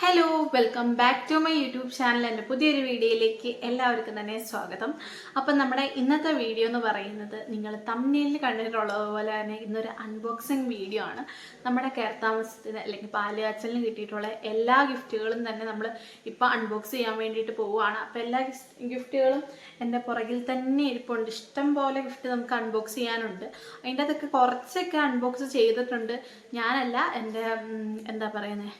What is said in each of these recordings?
Hello welcome back to my YouTube channel എന്റെ പുതിയൊരു വീഡിയോയിലേക്ക് എല്ലാവർക്കും തന്നെ സ്വാഗതം. അപ്പം നമ്മുടെ ഇന്നത്തെ വീഡിയോ എന്ന് പറയുന്നത് നിങ്ങൾ തമ്മിലിൽ കണ്ടിട്ടുള്ളത് പോലെ തന്നെ ഇന്നൊരു അൺബോക്സിങ് വീഡിയോ ആണ്. നമ്മുടെ കയർത്താമസത്തിന് അല്ലെങ്കിൽ പാലുകാച്ചലിന് കിട്ടിയിട്ടുള്ള എല്ലാ ഗിഫ്റ്റുകളും തന്നെ നമ്മൾ ഇപ്പോൾ അൺബോക്സ് ചെയ്യാൻ വേണ്ടിയിട്ട് പോവുകയാണ്. അപ്പോൾ എല്ലാ ഗിഫ്റ്റുകളും എന്റെ പുറകിൽ തന്നെ ഇരിപ്പുണ്ട്. ഇഷ്ടം പോലെ ഗിഫ്റ്റ് നമുക്ക് അൺബോക്സ് ചെയ്യാനുണ്ട്. അതിന്റെ അതൊക്കെ കുറച്ചൊക്കെ അൺബോക്സ് ചെയ്തിട്ടുണ്ട്. ഞാനല്ല എന്റെ എന്താ പറയുന്നത്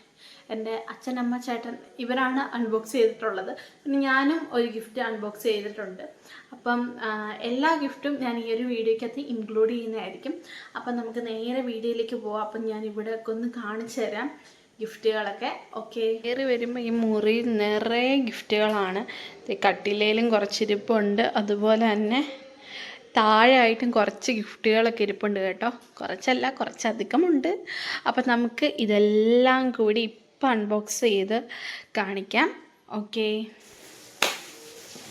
എന്റെ അച്ഛനമ്മ ചേട്ടൻ ഇവരാണ് അൺബോക്സ് ചെയ്തിട്ടുള്ളത്. പിന്നെ ഞാനും ഒരു ഗിഫ്റ്റ് അൺബോക്സ് ചെയ്തിട്ടുണ്ട്. അപ്പം എല്ലാ ഗിഫ്റ്റും ഞാൻ ഈ ഒരു വീഡിയോയ്ക്കകത്ത് ഇൻക്ലൂഡ് ചെയ്യുന്നതായിരിക്കും. അപ്പം നമുക്ക് നേരെ വീഡിയോയിലേക്ക് പോവാം. അപ്പം ഞാൻ ഇവിടെ ഒന്ന് കാണിച്ചു തരാം ഗിഫ്റ്റുകളൊക്കെ ഓക്കെ കയറി വരുമ്പോൾ ഈ മുറി നിറയെ ഗിഫ്റ്റുകളാണ് കട്ടിലയിലും കുറച്ചിരിപ്പുണ്ട് അതുപോലെ തന്നെ താഴെയായിട്ടും കുറച്ച് ഗിഫ്റ്റുകളൊക്കെ ഇരിപ്പുണ്ട് കേട്ടോ. കുറച്ചല്ല കുറച്ചധികമുണ്ട്. അപ്പം നമുക്ക് ഇതെല്ലാം കൂടി ഇപ്പം അൺബോക്സ് ചെയ്ത് കാണിക്കാം. ഓക്കെ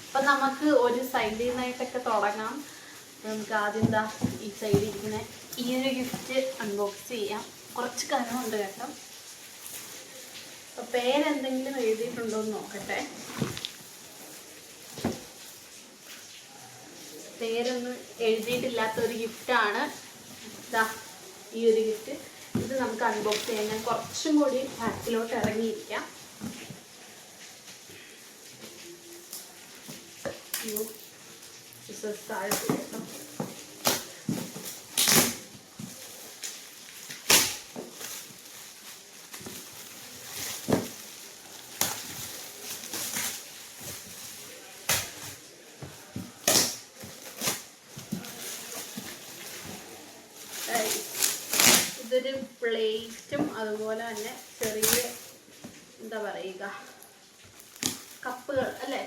അപ്പം നമുക്ക് ഒരു സൈഡിൽ നിന്നായിട്ടൊക്കെ തുടങ്ങാം. നമുക്ക് ആദ്യം എന്താ ഈ സൈഡിൽ ഇരിക്കുന്ന ഈ ഒരു ഗിഫ്റ്റ് അൺബോക്സ് ചെയ്യാം. കുറച്ച് കനമുണ്ട് കേട്ടോ. അപ്പം പേരെന്തെങ്കിലും എഴുതിയിട്ടുണ്ടോ എന്ന് നോക്കട്ടെ. പേരൊന്നും എഴുതിയിട്ടില്ലാത്ത ഒരു ഗിഫ്റ്റാണ് ഈ ഒരു ഗിഫ്റ്റ് ഇത് നമുക്ക് അൺബോക്സ് ചെയ്യാൻ ഞാൻ കുറച്ചും കൂടി ബാക്കിലോട്ട് ഇറങ്ങിയിരിക്കാം. താഴെ. ഇതൊരു പ്ലേറ്റും അതുപോലെ തന്നെ ചെറിയ എന്താ പറയുക കപ്പുകൾ അല്ലേ?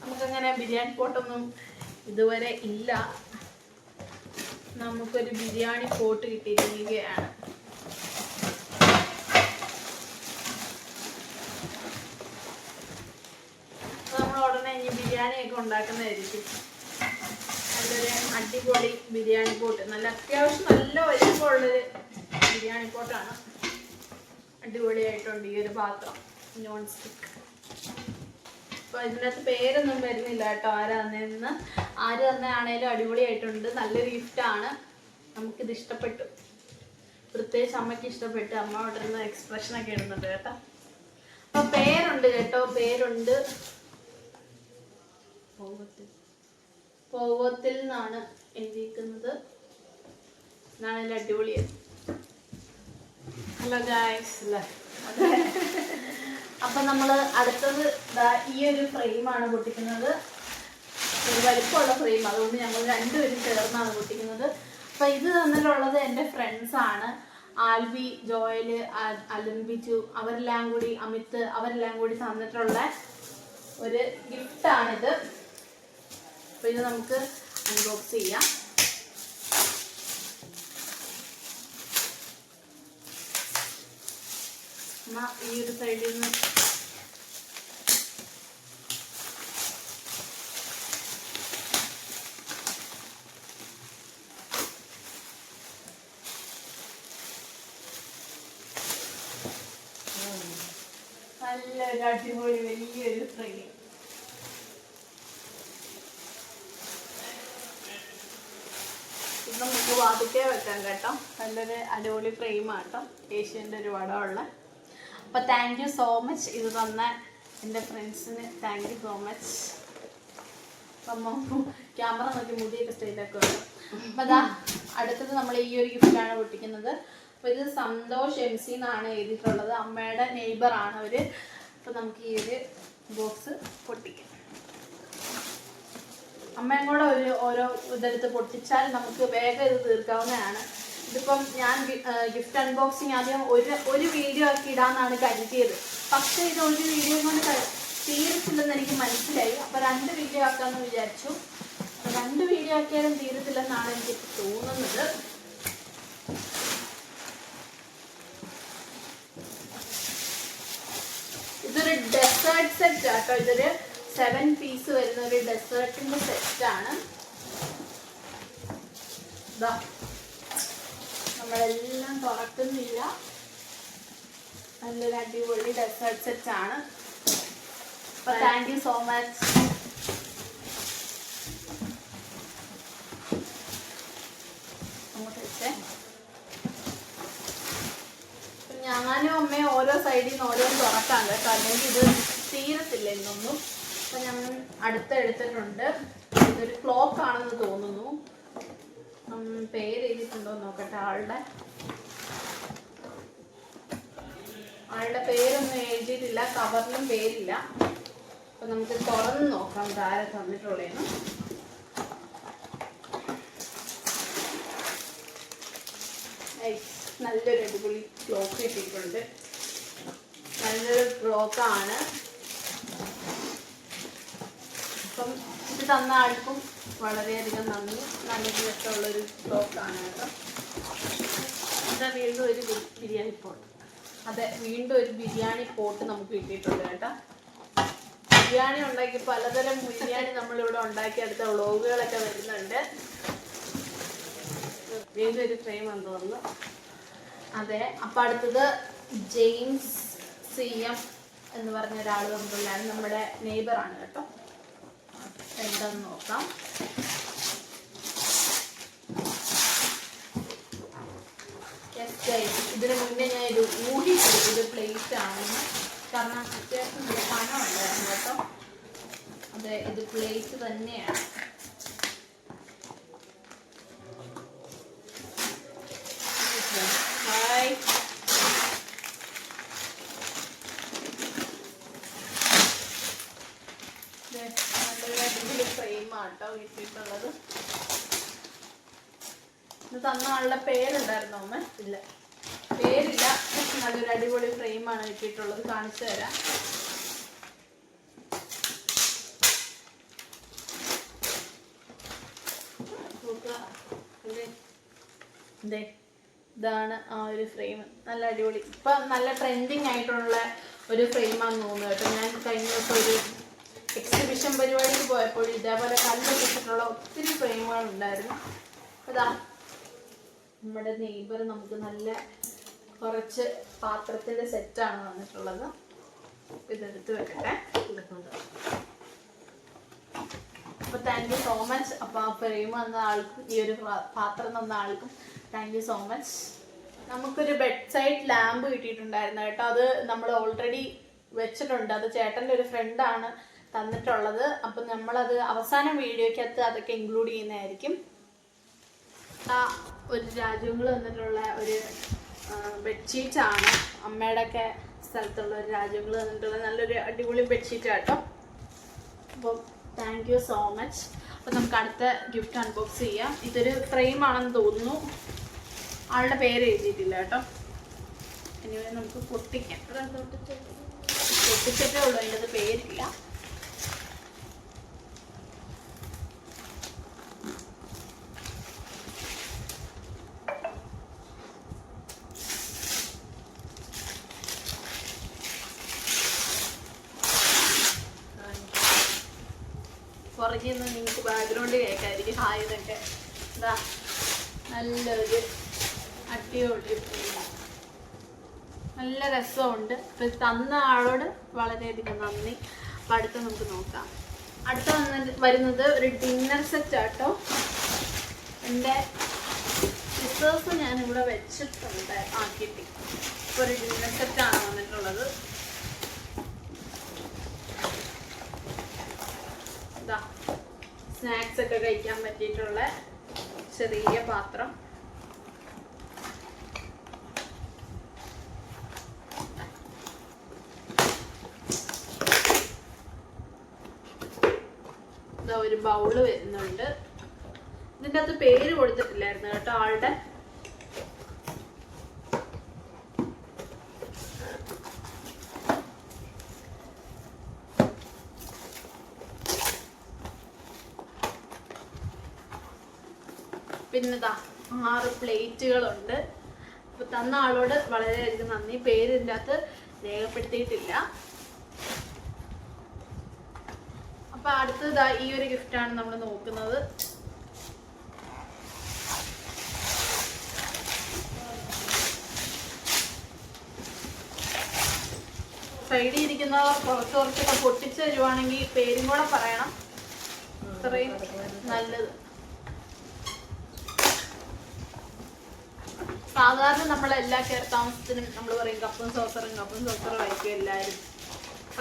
നമുക്കങ്ങനെ ബിരിയാണി പോട്ടൊന്നും ഇതുവരെ ഇല്ല. നമുക്കൊരു ബിരിയാണി പോട്ട് കിട്ടിയിരിക്കുകയാണ്. നമ്മൾ ഉടനെ ഇനി ബിരിയാണിയൊക്കെ ഉണ്ടാക്കുന്നതായിരിക്കും. നല്ലൊരു അടിപൊളി ബിരിയാണി പോട്ട്. നല്ല അത്യാവശ്യം നല്ല വലിപ്പമുള്ളൊരു ബിരിയാണി പോട്ടാണ്. അടിപൊളിയായിട്ടുണ്ട് ഈ ഒരു പാത്രം. Non stick. അപ്പൊ ഇതിനകത്ത് പേരൊന്നും വരുന്നില്ല കേട്ടോ. ആര് തന്നെന്ന്. ആര് തന്നെയാണേലും അടിപൊളിയായിട്ടുണ്ട്. നല്ലൊരു ഗിഫ്റ്റാണ് നമുക്കിത് ഇഷ്ടപ്പെട്ടു. പ്രത്യേകിച്ച് അമ്മയ്ക്ക് ഇഷ്ടപ്പെട്ടു. അമ്മ ഇടുന്ന എക്സ്പ്രഷനൊക്കെ ഇടുന്നുണ്ട് കേട്ടോ. അപ്പൊ പേരുണ്ട് കേട്ടോ. പേരുണ്ട്. പോവത്തിൽ. പോവത്തിൽ നിന്നാണ് എഴുതിയിരിക്കുന്നത്. ഇതിൽ അടിപൊളിയത് ഹലോ ഗായ്സ് അല്ലേ? അപ്പൊ നമ്മൾ അടുത്തത് ഈ ഒരു ഫ്രെയിമാണ് പൊട്ടിക്കുന്നത്. ഒരു വലിപ്പമുള്ള ഫ്രെയിം അതുകൊണ്ട് ഞങ്ങൾ രണ്ടുപേരും ചേർന്നാണ് പൊട്ടിക്കുന്നത്. അപ്പൊ ഇത് തന്നിട്ടുള്ളത് എന്റെ ഫ്രണ്ട്സ് ആണ്. ആൽബി ജോയൽ അലംബിച്ചു അവരെല്ലാം കൂടി അമിത് അവരെല്ലാം കൂടി തന്നിട്ടുള്ള ഒരു ഗിഫ്റ്റാണിത് അപ്പൊ ഇത് നമുക്ക് അൺബോക്സ് ചെയ്യാം. എന്നാ ഈ ഒരു സൈഡിൽ നിന്ന് നല്ലൊരു അടിപൊളി വലിയൊരു ഇത് നമുക്ക് വാതിക്കേ വെക്കാം കേട്ടോ. നല്ലൊരു അടിപൊളി ഫ്രെയിമാണ് കേട്ടോ. ഏഷ്യന്റെ ഒരു വടമുള്ള അപ്പോൾ താങ്ക് യു സോ മച്ച് ഇത് തന്ന എന്റെ ഫ്രണ്ട്സിന് thank you so much camera നോക്കി മുടിയൊക്കെ സ്റ്റൈലൊക്കെ ഉണ്ട് അപ്പം അതാ അടുത്തത് നമ്മൾ ഈ ഒരു ഗിഫ്റ്റാണ് പൊട്ടിക്കുന്നത്. അപ്പോൾ ഇത് സന്തോഷ് എം സി എന്നാണ് എഴുതിയിട്ടുള്ളത്. അമ്മയുടെ നെയ്ബർ ആണ് അവർ അപ്പൊ നമുക്ക് ഈ ഒരു ബോക്സ് പൊട്ടിക്കാം. അമ്മയും കൂടെ ഒരു ഓരോ ഇതെടുത്ത് പൊട്ടിച്ചാൽ നമുക്ക് വേഗം ഇത് തീർക്കാവുന്നതാണ്. ഇതിപ്പം ഞാൻ ഗിഫ്റ്റ് അൺബോക്സിങ് ആദ്യം ഒരു ഒരു വീഡിയോ ആക്കി ഇടാന്നാണ് കരുതിയത്. പക്ഷേ ഇത് ഒരു വീഡിയോ കൊണ്ട് തീരത്തില്ലെന്ന് എനിക്ക് മനസ്സിലായി. അപ്പോൾ രണ്ട് വീഡിയോ ആക്കാമെന്ന് വിചാരിച്ചു. അപ്പൊ രണ്ട് വീഡിയോ ആക്കിയാലും തീരത്തില്ലെന്നാണ് എനിക്ക് തോന്നുന്നത് ഇതൊരു ഡെസേർട്ട് സെറ്റ് ആട്ടോ ഇതൊരു സെവൻ പീസ് വരുന്ന ഒരു ഡെസേർട്ടിന്റെ സെറ്റ് ആണ്. ദാ, നമ്മളെല്ലാം തുറക്കുന്നില്ല. നല്ലൊരു അടിപൊളി ഡെസേർട്ട് സെറ്റ് ആണ്. താങ്ക് യു സോ മച്ച് ഞാനും അമ്മയും ഓരോ സൈഡിൽ നിന്ന് ഓരോന്ന് തുറക്കാം കേട്ടോ. അല്ലെങ്കിൽ ഇത് തീരത്തില്ല ഇന്നൊന്നും അപ്പൊ ഞാൻ അടുത്ത എടുത്തിട്ടുണ്ട്. ഇതൊരു ക്ലോക്ക് ആണെന്ന് തോന്നുന്നു. പേര് എഴുതിയിട്ടുണ്ടോ നോക്കട്ടെ ആളുടെ. ആളുടെ പേരൊന്നും എഴുതിയിട്ടില്ല കവറിലും പേരില്ല. അപ്പൊ നമുക്ക് തുറന്ന് നോക്കാം ഇതാരെ തന്നിട്ടുള്ളതെന്ന്. നല്ലൊരു അടിപൊളി ക്ലോക്ക് കിട്ടിയിട്ടുണ്ട്. നല്ലൊരു ക്ലോക്കാണ് അപ്പം ഇത് തന്ന ആൾക്കും വളരെയധികം നന്ദി. നല്ല രസമുള്ളൊരു ബ്ലോക്കാണ് കേട്ടോ. ഇതാ വീണ്ടും ഒരു ബിരിയാണി പോട്ട്. അതെ വീണ്ടും ഒരു ബിരിയാണി പോട്ട് നമുക്ക് കിട്ടിയിട്ടുണ്ട് കേട്ടോ. ബിരിയാണി ഉണ്ടാക്കി പലതരം ബിരിയാണി നമ്മളിവിടെ ഉണ്ടാക്കി അടുത്ത വ്ളോഗുകളൊക്കെ വരുന്നുണ്ട്. വീണ്ടും ഒരു ഫ്രെയിം എന്ന് തോന്നുന്നു അതെ അപ്പൊ അടുത്തത് ജെയിംസ് സി എം എന്ന് പറഞ്ഞ ഒരാൾ തന്നിട്ടുള്ളതാണ് നമ്മുടെ നെയ്ബറാണ് കേട്ടോ. എന്താന്ന് നോക്കാം. ഇതിന് മുന്നേ ഞാൻ ഇത് ഊഹി ഇത് പ്ലേറ്റ് ആണെന്ന്. കാരണം അത്യാവശ്യം നല്ല കേട്ടോ? അതെ ഇത് പ്ലേറ്റ് തന്നെയാണ് ഹായ് നല്ലൊരു അടിപൊളി ഫ്രെയിമാണ് കേട്ടോ കിട്ടിയിട്ടുള്ളത് ഇത് തന്ന ആളുടെ പേരുണ്ടായിരുന്നോ അമ്മ? ഇല്ല. പേരില്ല. നല്ലൊരു അടിപൊളി ഫ്രെയിമാണ് കിട്ടിയിട്ടുള്ളത്. കാണിച്ചു തരാം. ഇതാണ് ആ ഒരു ഫ്രെയിം നല്ല അടിപൊളി. ഇപ്പൊ നല്ല ട്രെൻഡിങ് ആയിട്ടുള്ള ഒരു ഫ്രെയിമാണെന്ന് തോന്നുന്നു കേട്ടോ. ഞാൻ കഴിഞ്ഞ ദിവസം ഒരു എക്സിബിഷൻ പരിപാടിക്ക് പോയപ്പോൾ ഇതേപോലെ കല്ല് വെച്ചിട്ടുള്ള ഒത്തിരി ഫ്രെയിമുകൾ ഉണ്ടായിരുന്നു. അതാ നമ്മുടെ നെയ്ബർ നമുക്ക് നല്ല കുറച്ച് പാത്രത്തിന്റെ സെറ്റാണ് വന്നിട്ടുള്ളത് ഇതെടുത്ത് വെക്കട്ടെ. അപ്പൊ താങ്ക് യു സോ മച്ച് അപ്പൊ ആ ഫ്രെയിം വന്ന ആൾക്കും ഈ ഒരു പാത്രം തന്ന ആൾക്കും താങ്ക് യു സോ മച്ച് നമുക്കൊരു ബെഡ് സൈഡ് ലാമ്പ് കിട്ടിയിട്ടുണ്ടായിരുന്നു കേട്ടോ. അത് നമ്മൾ ഓൾറെഡി വെച്ചിട്ടുണ്ട്. അത് ചേട്ടന്റെ ഒരു ഫ്രണ്ടാണ് തന്നിട്ടുള്ളത്. അപ്പം നമ്മളത് അവസാനം വീഡിയോക്കകത്ത് അതൊക്കെ ഇൻക്ലൂഡ് ചെയ്യുന്നതായിരിക്കും. ഒരു രാജ്യങ്ങൾ തന്നിട്ടുള്ള ഒരു ബെഡ്ഷീറ്റ് ആണ് അമ്മയുടെ ഒക്കെ സ്ഥലത്തുള്ള ഒരു രാജ്യങ്ങൾ തന്നിട്ടുള്ള നല്ലൊരു അടിപൊളി ബെഡ്ഷീറ്റ് കേട്ടോ അപ്പം താങ്ക് യു സോ മച്ച് അപ്പം നമുക്ക് അടുത്ത ഗിഫ്റ്റ് അൺബോക്സ് ചെയ്യാം. ഇതൊരു ഫ്രെയിം ആണെന്ന് തോന്നുന്നു. ആളുടെ പേര് എഴുതിയിട്ടില്ല കേട്ടോ. ഇനി നമുക്ക് പൊട്ടിക്കാം. പൊട്ടിച്ചിട്ടേ ഉള്ളൂ അതിന്റെ അത് പേരില്ല പുറകിൽ നിന്ന് നിങ്ങൾക്ക് ബാക്ക്ഗ്രൗണ്ട് കേൾക്കായിരിക്കും ഹായ് ഇതൊക്കെ ഇതാ നല്ലൊരു അടിപൊളി ഫ്രെയിം നല്ല രസമുണ്ട് അപ്പൊ ഇത് തന്ന ആളോട് വളരെയധികം നന്ദി. അപ്പൊ അടുത്ത നമുക്ക് നോക്കാം. അടുത്ത വന്ന വരുന്നത് ഒരു ഡിന്നർ സെറ്റ് ആട്ടോ. എന്റെ സിസ്റ്റേഴ്സ് ഞാൻ ഇവിടെ വെച്ചിട്ടുണ്ട്. ആ കിട്ടി. ഇപ്പൊ ഒരു ഡിന്നർ സെറ്റ് ആണ് വന്നിട്ടുള്ളത്. ഇതാ സ്നാക്സ് ഒക്കെ കഴിക്കാൻ പറ്റിയിട്ടുള്ള ചെറിയ പാത്രം. ഒരു ബൗൾ വരുന്നുണ്ട്. ഇതിന്റെ അകത്ത് പേര് കൊടുത്തിട്ടില്ലായിരുന്നു കേട്ടോ ആളുടെ. പിന്നെതാ ആറ് പ്ലേറ്റുകളുണ്ട്. അപ്പൊ തന്ന ആളോട് വളരെയധികം നന്ദി. പേര് ഇതിന്റെ അകത്ത് രേഖപ്പെടുത്തിയിട്ടില്ല. അപ്പൊ അടുത്തത് ഈ ഒരു ഗിഫ്റ്റ് ആണ് നമ്മൾ നോക്കുന്നത്. സൈഡിൽ ഇരിക്കുന്ന കുറച്ച് കുറച്ചൊക്കെ പൊട്ടിച്ച് തരുവാണെങ്കിൽ പേരും കൂടെ പറയണം. അത്രയും നല്ലത്. സാധാരണ നമ്മളെല്ലാ കയറി താമസത്തിനും നമ്മൾ പറയും കപ്പും സോസറും കപ്പും സോസറും ആയിരിക്കും എല്ലാവരും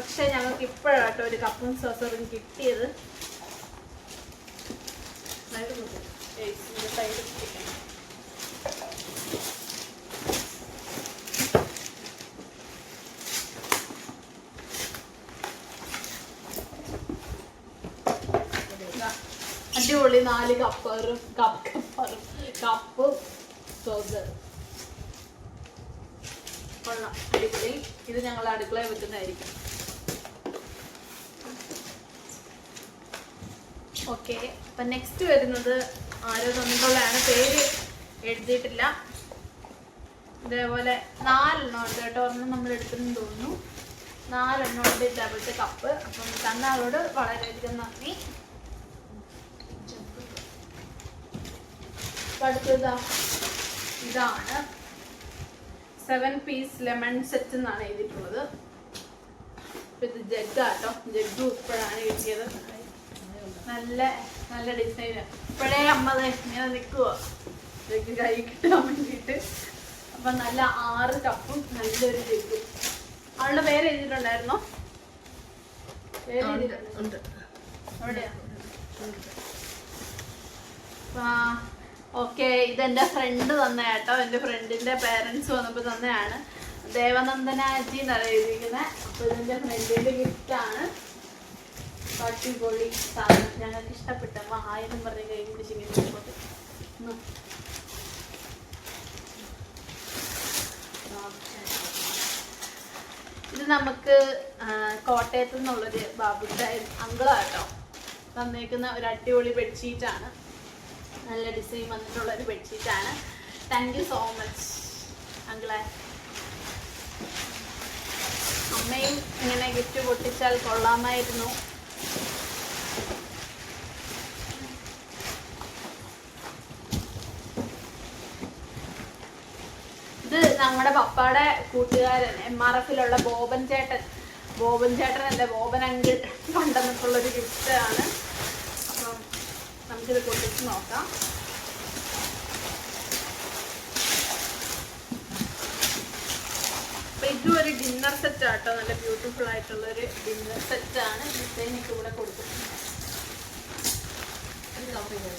പക്ഷെ ഞങ്ങൾക്ക് ഇപ്പോഴാട്ടോ ഒരു കപ്പും സോസറും കിട്ടിയത്. അടിപൊളി നാല് കപ്പറും കപ്പ് കപ്പറും കപ്പും സോസറും കൊള്ളാം അടിപൊളി. ഇത് ഞങ്ങൾ അടുക്കളയിൽ വെക്കുന്നതായിരിക്കും. ഓക്കെ. അപ്പൊ നെക്സ്റ്റ് വരുന്നത് ആരോ തന്നിട്ടുള്ളതാണ്. പേര് എഴുതിയിട്ടില്ല. ഇതേപോലെ നാലെണ്ണം ഉണ്ട് കേട്ടോ. ഒരെണ്ണം നമ്മൾ എടുത്തെന്ന് തോന്നുന്നു. നാലെണ്ണം ഉണ്ട് ഇതേപോലത്തെ കപ്പ് അപ്പം തന്ന ആളോട് വളരെയധികം നന്ദി. അടുത്തതാ ഇതാണ്. സെവൻ പീസ് ലെമൺ സെറ്റ് എന്നാണ് എഴുതിയിട്ടുള്ളത്. ഇത് ജഗ്ഗാട്ടോ ജഗ്ഗും ഇപ്പോഴാണ് കിട്ടിയത് നല്ല നല്ല ഡിസൈൻ ഇപ്പോഴേ അമ്മ ദേ ഇങ്ങനെ നിൽക്കുവോ ജഗ്ഗ് കൈ കിട്ടാൻ വേണ്ടിയിട്ട്. അപ്പൊ നല്ല ആറ് കപ്പും നല്ലൊരു ജഗ്ഗും അവളുടെ പേര് എഴുതിയിട്ടുണ്ടായിരുന്നോ? പേര് എഴുതിയിട്ടുണ്ടോ? എവിടെയാ ഓക്കെ ഇതെന്റെ ഫ്രണ്ട് തന്ന കേട്ടോ എന്റെ ഫ്രണ്ടിന്റെ പേരൻസ് വന്നപ്പോൾ തന്നെയാണ്. ദേവനന്ദനാജി എന്നറിയിരിക്കുന്നത് എഴുതിയിരിക്കുന്നത് അപ്പൊ ഇതെന്റെ ഫ്രണ്ടിന്റെ ഗിഫ്റ്റ് ആണ്. അടിപൊളി സാധനം. ഞങ്ങൾക്ക് ഇഷ്ടപ്പെട്ട ആയിരം പറഞ്ഞ കൈ ഇത് നമുക്ക് കോട്ടയത്ത് നിന്നുള്ളൊരു ബാബുട്ട അങ്കിളാട്ടോ. തന്നേക്കുന്ന ഒരു അടിപൊളി ബെഡ്ഷീറ്റ് ആണ്. നല്ല ഡിസൈൻ വന്നിട്ടുള്ള ഒരു ബെഡ്ഷീറ്റ് ആണ്. താങ്ക് യു സോ മച്ച് അങ്കിളെ. അമ്മയും ഇങ്ങനെ ഗിഫ്റ്റ് പൊട്ടിച്ചാൽ കൊള്ളാമായിരുന്നു. ഇത് നമ്മുടെ പപ്പയുടെ കൂട്ടുകാരൻ എം ആർ എഫിലുള്ള ബോബൻ ചേട്ടൻ. ബോബൻ ചേട്ടൻ അല്ല? ബോബൻ അങ്കിൾ കൊണ്ടുവന്നിട്ടുള്ളൊരു ഗിഫ്റ്റ് ആണ്. അപ്പം നമുക്കിത് പൊട്ടിച്ച് നോക്കാം. അപ്പൊ ഇതും ഒരു ഡിന്നർ സെറ്റ് ആട്ടോ? നല്ല ബ്യൂട്ടിഫുൾ ആയിട്ടുള്ള ഒരു ഡിന്നർ സെറ്റ് ആണ്. ഡിസൈൻ ഒക്കെ ഇവിടെ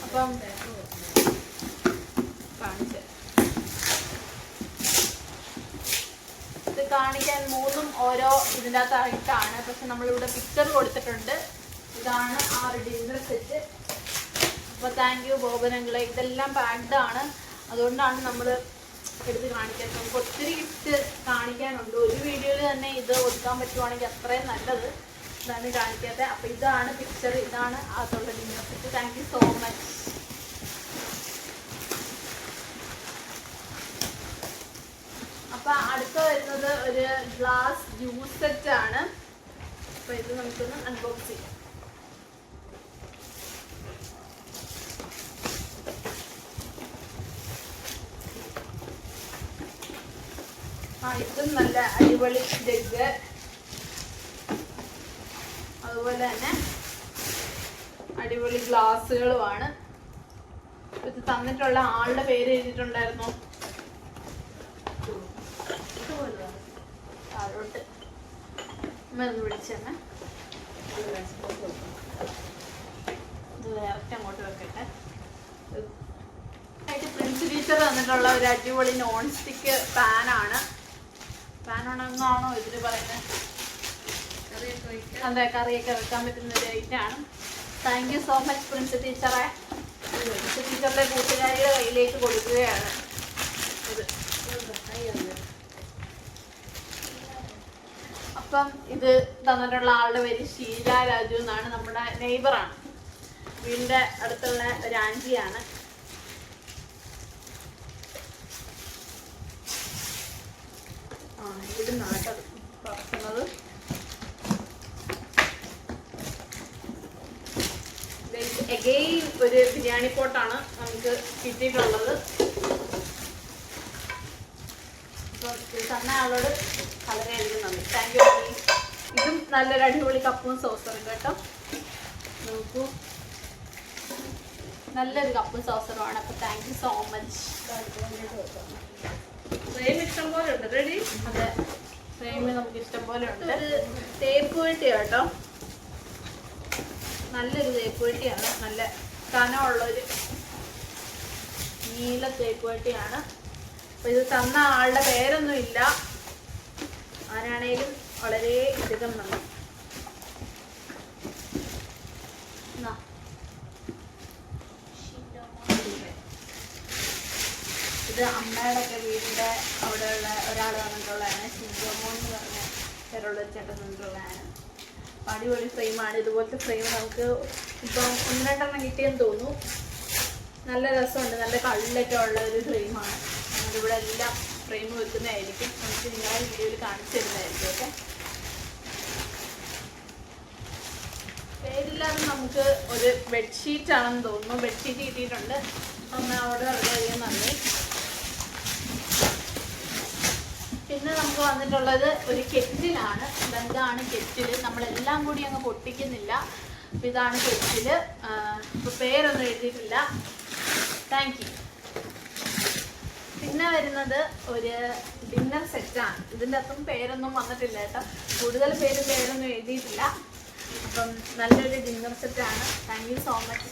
അപ്പം കാണിച്ചു. ഇത് കാണിക്കാൻ മൂന്നും ഓരോ ഇതിന്റെ അകത്തായിട്ടാണ് പക്ഷെ നമ്മളിവിടെ പിക്ചർ കൊടുത്തിട്ടുണ്ട്. ഇതാണ് ആ ഒരു ഡിന്നർ സെറ്റ് അപ്പോൾ താങ്ക് യു ബോബനങ്ങളെ ഇതെല്ലാം പാക്ഡ് ആണ്. അതുകൊണ്ടാണ് നമ്മൾ എടുത്ത് കാണിക്കാൻ നമുക്ക് ഒത്തിരി ഇട്ട് കാണിക്കാനുണ്ട്. ഒരു വീഡിയോയിൽ തന്നെ ഇത് ഒതുക്കാൻ പറ്റുവാണെങ്കിൽ അത്രയും നല്ലത്. ഇതാണ് കാണിക്കാത്തത് അപ്പം ഇതാണ് പിക്ചർ ഇതാണ് അതുള്ള dinner set thank you so much അപ്പം അടുത്ത വരുന്നത് ഒരു ഗ്ലാസ് ജ്യൂസ് സെറ്റ് ആണ്. അപ്പം ഇത് നമുക്കൊന്ന് അൺബോക്സ് ചെയ്യാം. ഇതും നല്ല അടിപൊളി ജഗ് അതുപോലെ തന്നെ അടിപൊളി ഗ്ലാസ്സുകളുമാണ്. ഇത് തന്നിട്ടുള്ള ആളുടെ പേര് എഴുതിയിട്ടുണ്ടായിരുന്നു. അങ്ങോട്ട് വെക്കട്ടെ. പ്രിൻസ് ടീച്ചർ തന്നിട്ടുള്ള ഒരു അടിപൊളി നോൺ സ്റ്റിക്ക് പാനാണ് പാൻ ഉണങ്ങാണോ ഇതിന് പറയുന്നത് അതെ കറിയൊക്കെ വെക്കാൻ പറ്റുന്ന ഒരു ഐറ്റാണ് thank you so much Prince ടീച്ചറെ. പ്രിൻസ് ടീച്ചറുടെ കൂട്ടുകാരിയുടെ കയ്യിലേക്ക് കൊടുക്കുകയാണ്. ഇത്. അപ്പം ഇത് തന്നിട്ടുള്ള ആളുടെ പേര് ഷീല രാജു എന്നാണ് നമ്മുടെ നെയ്ബറാണ് വീടിന്റെ അടുത്തുള്ള ഒരു ആന്റിയാണ് ഇത് നാട്ടത് പറക്കുന്നത്. എഗെയിൻ ഒരു ബിരിയാണി പോട്ടാണ് നമുക്ക് കിട്ടിയിട്ടുള്ളത്. അപ്പം തന്ന ആളോട് വളരെയധികം നന്ദി. താങ്ക് യു ഇതും നല്ലൊരു അടിപൊളി കപ്പും സോസറും കേട്ടോ. നോക്കൂ. നല്ലൊരു കപ്പും സോസറുമാണ് അപ്പൊ thank you so much frame ഇഷ്ടം പോലെ ഉണ്ട്. റെഡി? അതെ. ഫ്രെയിം നമുക്ക് ഇഷ്ടം പോലെ ഉണ്ട്. തേപ്പ് വെട്ടി കേട്ടോ നല്ലൊരു തേപ്പ് വെട്ടിയാണ് നല്ല കനമുള്ളൊരു നീല തേപ്പ് വെട്ടിയാണ് അപ്പൊ ഇത് തന്ന ആളുടെ പേരൊന്നും ഇല്ല. ആരാണേലും വളരെ അധികം നന്ദി. ഇത് അമ്മയുടെ വീടിന്റെ അവിടെയുള്ള ഒരാൾ വന്നിട്ടുള്ളതാണ്. ശിവമോ എന്ന് പറഞ്ഞ പേരുള്ള ചേട്ടൻ വന്നിട്ടുള്ളതാണ്. അപ്പം അടിപൊളി ഫ്രെയിമാണ് ഇതുപോലത്തെ ഫ്രെയിം നമുക്ക് ഇപ്പം ഒന്ന് രണ്ടെണ്ണം കിട്ടിയെന്ന് തോന്നുന്നു. നല്ല രസമുണ്ട്. നല്ല കള്ളൊക്കെ ഉള്ള ഒരു ഫ്രെയിമാണ് നമ്മളിവിടെ എല്ലാം ഫ്രെയിം വെക്കുന്നതായിരിക്കും. നമുക്ക് നിങ്ങളെ വീഡിയോയിൽ കാണിച്ചു തരുന്നതായിരിക്കും. ഓക്കെ? പേരില്ലാതെ നമുക്ക് ഒരു ബെഡ്ഷീറ്റ് ആണെന്ന് തോന്നുന്നു. ബെഡ്ഷീറ്റ് കിട്ടിയിട്ടുണ്ട്. അവിടെ വളരെയധികം നന്ദി പിന്നെ നമുക്ക് വന്നിട്ടുള്ളത് ഒരു കെറ്റിലാണ്. ഇതാണ് കെറ്റിൽ? നമ്മളെല്ലാം കൂടി അങ്ങ് പൊട്ടിക്കുന്നില്ല. അപ്പൊ ഇതാണ് കെറ്റിൽ. ഇപ്പൊ പേരൊന്നും എഴുതിയിട്ടില്ല. താങ്ക് യു പിന്നെ വരുന്നത് ഒരു ഡിന്നർ സെറ്റാണ് ഇതിന്റെ അകത്തും പേരൊന്നും വന്നിട്ടില്ല കേട്ടോ. കൂടുതൽ പേര് പേരൊന്നും എഴുതിയിട്ടില്ല. അപ്പം നല്ലൊരു ഡിന്നർ സെറ്റാണ് താങ്ക് യു സോ മച്ച്